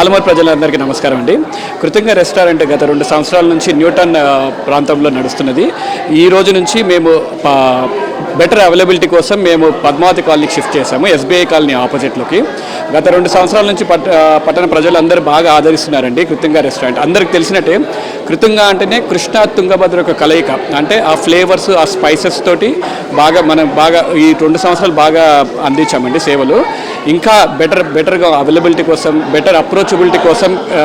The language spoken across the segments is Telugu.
పాలమూరు ప్రజలందరికీ నమస్కారం అండి. కృతంగా రెస్టారెంట్ గత రెండు సంవత్సరాల నుంచి న్యూటన్ ప్రాంతంలో నడుస్తున్నది. ఈ రోజు నుంచి మేము బెటర్ అవైలబిలిటీ కోసం మేము పద్మావతి కాలనీకి షిఫ్ట్ చేశాము ఎస్బీఐ కాలనీ ఆపోజిట్లోకి. గత రెండు సంవత్సరాల నుంచి పట్ పట్టణ ప్రజలందరూ బాగా ఆదరిస్తున్నారండి కృతంగా రెస్టారెంట్. అందరికి తెలిసినట్టే కృతంగా అంటేనే కృష్ణా తుంగభద్ర యొక్క కలయిక. అంటే ఆ ఫ్లేవర్స్ ఆ స్పైసెస్ తోటి బాగా మనం బాగా ఈ రెండు సంవత్సరాలు బాగా అందించామండి సేవలు. ఇంకా బెటర్ బెటర్గా అవైలబిలిటీ కోసం బెటర్ అప్రోచబిలిటీ కోసం ఆ,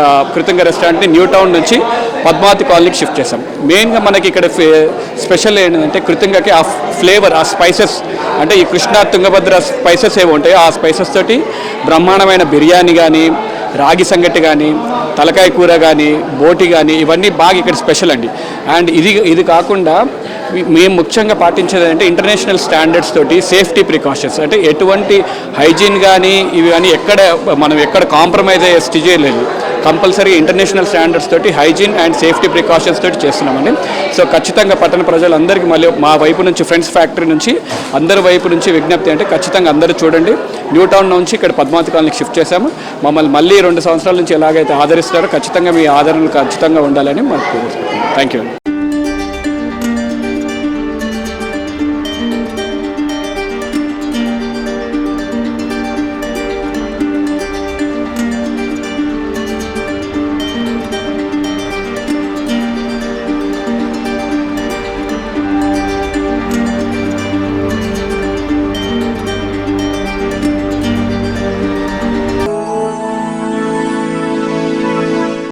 రెస్టారెంట్ని న్యూ టౌన్ నుంచి పద్మావతి కాలనీకి షిఫ్ట్ చేసాం మెయిన్గా మనకి ఇక్కడ ఫే- స్పెషల్ ఏంటంటే కృతంగాకి ఆ ఫ్లేవర్ ఆ స్పైసెస్ అంటే ఈ కృష్ణా తుంగభద్ర స్పైసెస్ ఏవి ఉంటాయో ఆ స్పైసెస్ తోటి బ్రహ్మాండమైన బిర్యానీ కానీ రాగి సంగటి కానీ తలకాయ కూర కానీ బోటి కానీ ఇవన్నీ బాగా ఇక్కడ స్పెషల్ అండి. అండ్ ఇది ఇది కాకుండా మేము ముఖ్యంగా పాటించేది అంటే ఇంటర్నేషనల్ స్టాండర్డ్స్ తోటి సేఫ్టీ ప్రికాషన్స్. అంటే ఎటువంటి హైజీన్ కానీ ఇవి కానీ ఎక్కడ మనం ఎక్కడ కాంప్రమైజ్ అయ్యే స్టిజేయలేదు కంపల్సరీ ఇంటర్నేషనల్ స్టాండర్డ్స్ తోటి హైజీన్ అండ్ సేఫ్టీ ప్రికాషన్స్ తోటి చేస్తున్నామని సో ఖచ్చితంగా పట్టణ ప్రజలందరికీ మళ్ళీ మా వైపు నుంచి ఫ్రెండ్స్ ఫ్యాక్టరీ నుంచి అందరి వైపు నుంచి విజ్ఞప్తి అంటే ఖచ్చితంగా అందరూ చూడండి. న్యూ టౌన్ నుంచి ఇక్కడ పద్మావతి కాలనీకి షిఫ్ట్ చేశాము. మమ్మల్ని మళ్ళీ రెండు సంవత్సరాల నుంచి ఎలాగైతే ఆదరిస్తారో ఖచ్చితంగా మీ ఆదరణ ఖచ్చితంగా ఉండాలని మాకు థ్యాంక్ యూ